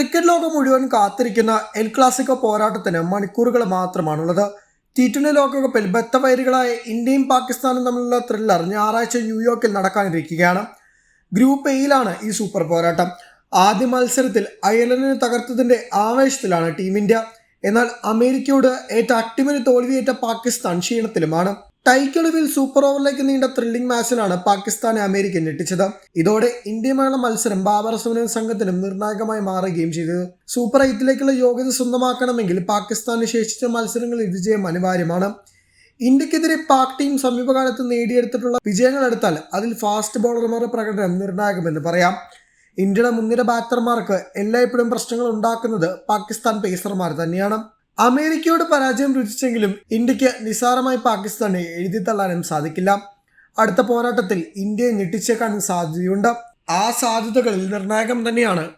Cricket ലോകം മുഴുവൻ കാത്തിരിക്കുന്ന എൽ ക്ലാസിക്കോ പോരാട്ടത്തിന് മണിക്കൂറുകൾ മാത്രമാണുള്ളത്. ടി ട്വന്റി ലോകകപ്പിൽ ബത്തവൈരികളായ ഇന്ത്യയും പാകിസ്ഥാനും തമ്മിലുള്ള ത്രില്ലർ ഞായറാഴ്ച ന്യൂയോർക്കിൽ നടക്കാനിരിക്കുകയാണ്. ഗ്രൂപ്പ് എയിലാണ് ഈ സൂപ്പർ പോരാട്ടം. ആദ്യ മത്സരത്തിൽ അയർലൻഡിനെ തകർത്തതിന്റെ ആവേശത്തിലാണ് ടീം ഇന്ത്യ എന്നാൽ അമേരിക്കയോട് ഏറ്റ അട്ടിമറി തോൽവിയേറ്റ പാകിസ്ഥാൻ ക്ഷീണത്തിലുമാണ്. ടൈക്കളിവിൽ സൂപ്പർ ഓവറിലേക്ക് നീണ്ട ത്രില്ലിംഗ് മാച്ചിലാണ് പാകിസ്ഥാൻ അമേരിക്ക ഞെട്ടിച്ചത്. ഇതോടെ ഇന്ത്യയുമായുള്ള മത്സരം ബാബർ അസമിനും സംഘത്തിനും നിർണായകമായി മാറുകയും ചെയ്തത് സൂപ്പർ എയ്റ്റിലേക്കുള്ള യോഗ്യത സ്വന്തമാക്കണമെങ്കിൽ പാകിസ്ഥാന് ശേഷിച്ച മത്സരങ്ങളിൽ വിജയം അനിവാര്യമാണ്. ഇന്ത്യക്കെതിരെ പാക് ടീം സമീപകാലത്ത് നേടിയെടുത്തിട്ടുള്ള വിജയങ്ങൾ എടുത്താൽ അതിൽ ഫാസ്റ്റ് ബോളർമാരുടെ പ്രകടനം നിർണായകമെന്ന് പറയാം. ഇന്ത്യയുടെ മുൻനിര ബാറ്റർമാർക്ക് എല്ലായ്പ്പോഴും പ്രശ്നങ്ങൾ ഉണ്ടാക്കുന്നത് പാകിസ്ഥാൻ പേസർമാർ തന്നെയാണ്. അമേരിക്കയോട് പരാജയം രുചിച്ചെങ്കിലും ഇന്ത്യയ്ക്ക് നിസാരമായി പാകിസ്ഥാനെ എഴുതി തള്ളാനും സാധിക്കില്ല. അടുത്ത പോരാട്ടത്തിൽ ഇന്ത്യയെ ഞെട്ടിച്ചേക്കാനും സാധ്യതയുണ്ട്. ആ സാധ്യതകളിൽ നിർണായകം തന്നെയാണ്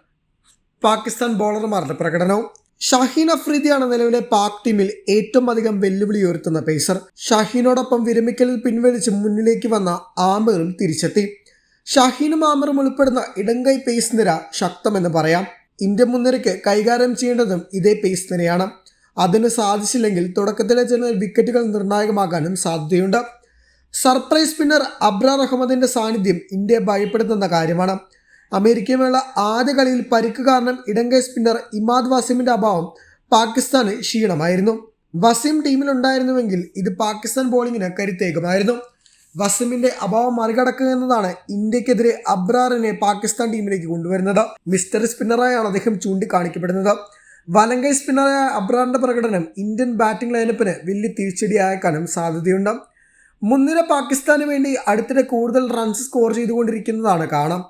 പാകിസ്ഥാൻ ബോളർമാരുടെ പ്രകടനവും. ഷഹീൻ അഫ്രീദിയാണ് നിലവിലെ പാക് ടീമിൽ ഏറ്റവും അധികം വെല്ലുവിളി ഉയർത്തുന്ന പേസർ ഷാഹീനോടൊപ്പം വിരമിക്കലിൽ പിൻവലിച്ച് മുന്നിലേക്ക് വന്ന ആമറും തിരിച്ചെത്തി. ഷാഹീനും ആമറും ഉൾപ്പെടുന്ന ഇടങ്കൈ പേസ് നിര ശക്തമെന്ന് പറയാം. ഇന്ത്യ മുൻനിരയ്ക്ക് കൈകാര്യം ചെയ്യേണ്ടതും ഇതേ പേസ് നിരയാണ്. അതിന് സാധിച്ചില്ലെങ്കിൽ തുടക്കത്തിലെ ചില വിക്കറ്റുകൾ നിർണായകമാകാനും സാധ്യതയുണ്ട്. സർപ്രൈസ് സ്പിന്നർ അബ്ര അഹമ്മദിന്റെ സാന്നിധ്യം ഇന്ത്യയെ ഭയപ്പെടുത്തുന്ന കാര്യമാണ്. അമേരിക്കയുമായുള്ള ആദ്യ കളിയിൽ പരിക്ക് കാരണം ഇടങ്കൈ സ്പിന്നർ ഇമാദ് വസീമിന്റെ അഭാവം പാകിസ്ഥാന് ക്ഷീണമായിരുന്നു. വസീം ടീമിലുണ്ടായിരുന്നുവെങ്കിൽ ഇത് പാകിസ്ഥാൻ ബോളിങ്ങിന് കരുത്തേകുമായിരുന്നു. വസീമിന്റെ അഭാവം മറികടക്കുക എന്നതാണ് ഇന്ത്യക്കെതിരെ അബ്രാറിനെ പാകിസ്ഥാൻ ടീമിലേക്ക് കൊണ്ടുവരുന്നത്. മിസ്റ്റർ സ്പിന്നറായാണ് അദ്ദേഹം ചൂണ്ടിക്കാണിക്കപ്പെടുന്നത്. വലങ്കൈ സ്പിന്നറായ അബ്രാറിന്റെ പ്രകടനം ഇന്ത്യൻ ബാറ്റിംഗ് ലൈനപ്പിന് വലിയ തിരിച്ചടിയായേക്കാനും സാധ്യതയുണ്ട് മുൻനിര പാകിസ്ഥാന് വേണ്ടി അടുത്തിടെ കൂടുതൽ റൺസ് സ്കോർ ചെയ്തുകൊണ്ടിരിക്കുന്നതാണ് കാണാം.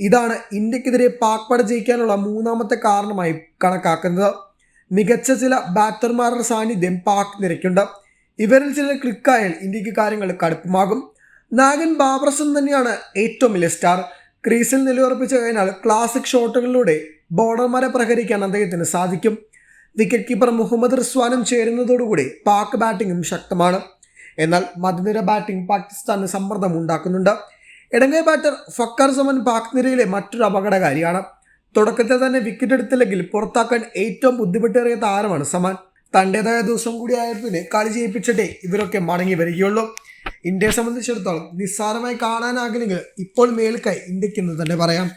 ഇതാണ് ഇന്ത്യക്കെതിരെ പാക് പട ജയിക്കാനുള്ള മൂന്നാമത്തെ കാരണമായി കണക്കാക്കുന്നത്. മികച്ച ചില ബാറ്റർമാരുടെ സാന്നിധ്യം പാക് നിരക്കുണ്ട്. ഇവരിൽ ചില ക്ലിക്കായാൽ ഇന്ത്യയ്ക്ക് കാര്യങ്ങൾ കടുപ്പമാകും. നാഗൻ ബാബർസൺ തന്നെയാണ് ഏറ്റവും വലിയ സ്റ്റാർ ക്രീസിൽ നിലയുറപ്പിച്ചു കഴിഞ്ഞാൽ ക്ലാസിക് ഷോട്ടുകളിലൂടെ ബോളർമാരെ പ്രഹരിക്കാൻ അദ്ദേഹത്തിന് സാധിക്കും. വിക്കറ്റ് കീപ്പർ മുഹമ്മദ് റിസ്വാനും ചേരുന്നതോടുകൂടി പാക് ബാറ്റിങ്ങും ശക്തമാണ്. എന്നാൽ മധ്യനിര ബാറ്റിംഗ് പാകിസ്ഥാന് സമ്മർദ്ദം ഉണ്ടാക്കുന്നുണ്ട്. ഇടങ്ങേ ബാറ്റർ ഫക്കർ സമൻ പാക് നിരയിലെ മറ്റൊരു അപകടകാരിയാണ്. തുടക്കത്തിൽ തന്നെ വിക്കറ്റ് എടുത്തില്ലെങ്കിൽ പുറത്താക്കാൻ ഏറ്റവും ബുദ്ധിമുട്ടേറിയ താരമാണ് സമാൻ. തന്റെതായ ദിവസം കൂടി ആയതിന് കളി ചെയ്യിപ്പിച്ചിട്ടേ ഇവരൊക്കെ മടങ്ങി വരികയുള്ളൂ. ഇന്ത്യയെ സംബന്ധിച്ചിടത്തോളം നിസ്സാരമായി കാണാനാകില്ലെങ്കിൽ ഇപ്പോൾ മേൽക്കായി ഇന്ത്യക്കെന്ന് തന്നെ പറയാം.